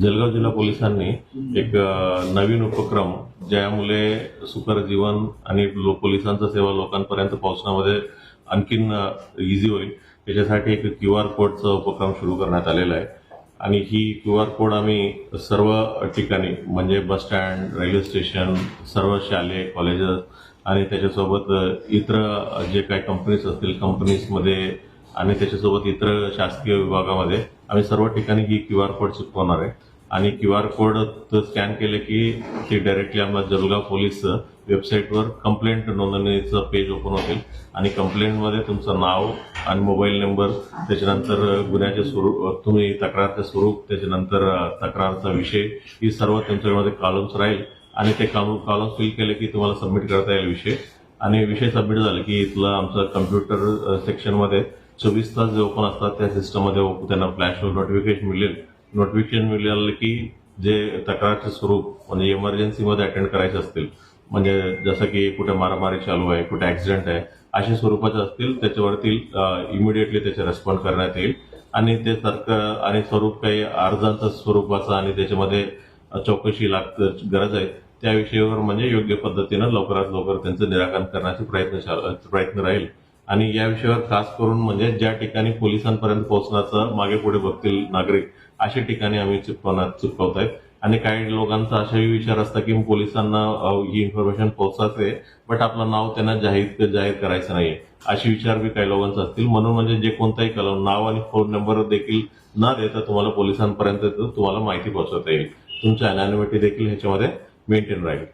जलगाव जिल्हा पोलिसांनी एक नवीन उपक्रम ज्यामुळे सुकर जीवन आणि लो- पोलिसांचा सेवा लोकांपर्यंत पोहोचण्यामध्ये आणखीन इझी होईल. त्याच्यासाठी एक क्यू आर कोडचा उपक्रम सुरू करण्यात आलेला आहे. आणि ही क्यू आर कोड आम्ही सर्व ठिकाणी म्हणजे बस स्टँड रेल्वे स्टेशन सर्व शालेय कॉलेजेस आणि त्याच्यासोबत इतर जे काही कंपनीज असतील कंपनीजमध्ये आणि त्याच्यासोबत इतर शासकीय विभागामध्ये आम्ही सर्व ठिकाणी ही क्यू आर कोड चिपकवणार आहे. आणि क्यू आर कोड स्कॅन केले की ते डायरेक्टली आम्हाला जळगाव पोलीस वेबसाईटवर कंप्लेंट नोंदणीचं पेज ओपन होतील. आणि कंप्लेंटमध्ये तुमचं नाव आणि मोबाईल नंबर त्याच्यानंतर गुन्ह्याचे स्वरूप तुम्ही तक्रारचं स्वरूप त्याच्यानंतर तक्रारचा विषय ही सर्व तुमच्यामध्ये कॉलम्स राहील. आणि ते कॉलम्स फिल केले की तुम्हाला सबमिट करता येईल विषय. आणि विषय सबमिट झाले की इथलं आमचं कम्प्युटर सेक्शनमध्ये चोवीस तास जे ओपन असतात त्या सिस्टममध्ये त्यांना फ्लॅश नोटिफिकेशन मिळेल. नोटिफिकेशन मिळालं की जे तक्रारचे स्वरूप म्हणजे इमर्जन्सीमध्ये अटेंड करायचे असतील म्हणजे जसं की कुठे मारामारी चालू आहे कुठे ॲक्सिडेंट आहे अशा स्वरूपाचे असतील त्याच्यावरती इमिडिएटली त्याचे रेस्पॉन्ड करण्यात येईल. आणि ते सरकार आणि स्वरूप काही अर्जांचं स्वरूपाचं आणि त्याच्यामध्ये चौकशी लाग गरज आहे त्या विषयावर म्हणजे योग्य पद्धतीनं लवकरात लवकर त्यांचं निराकरण करण्याचे प्रयत्न प्रयत्न राहील. आणि या विषयावर खास करून म्हणजे ज्या ठिकाणी पोलिसांपर्यंत पोहोचण्याचं मागे पुढे बघतील नागरिक अशा ठिकाणी आम्ही चिपकवणार चिपकवत आहेत आणि काही लोकांचा असाही विचार असता की पोलिसांना ही इन्फॉर्मेशन पोहोचायचे बट आपलं नाव त्यांना जाहीर जाहीर करायचं नाहीये. असे विचार बी काही लोकांचा असतील. म्हणून म्हणजे जे कोणताही कलम नाव आणि फोन नंबर देखील न देता तुम्हाला पोलिसांपर्यंत तुम्हाला माहिती पोहोचवता येईल. तुमची अनॅनिमिटी देखील ह्याच्यामध्ये मेंटेन राहील.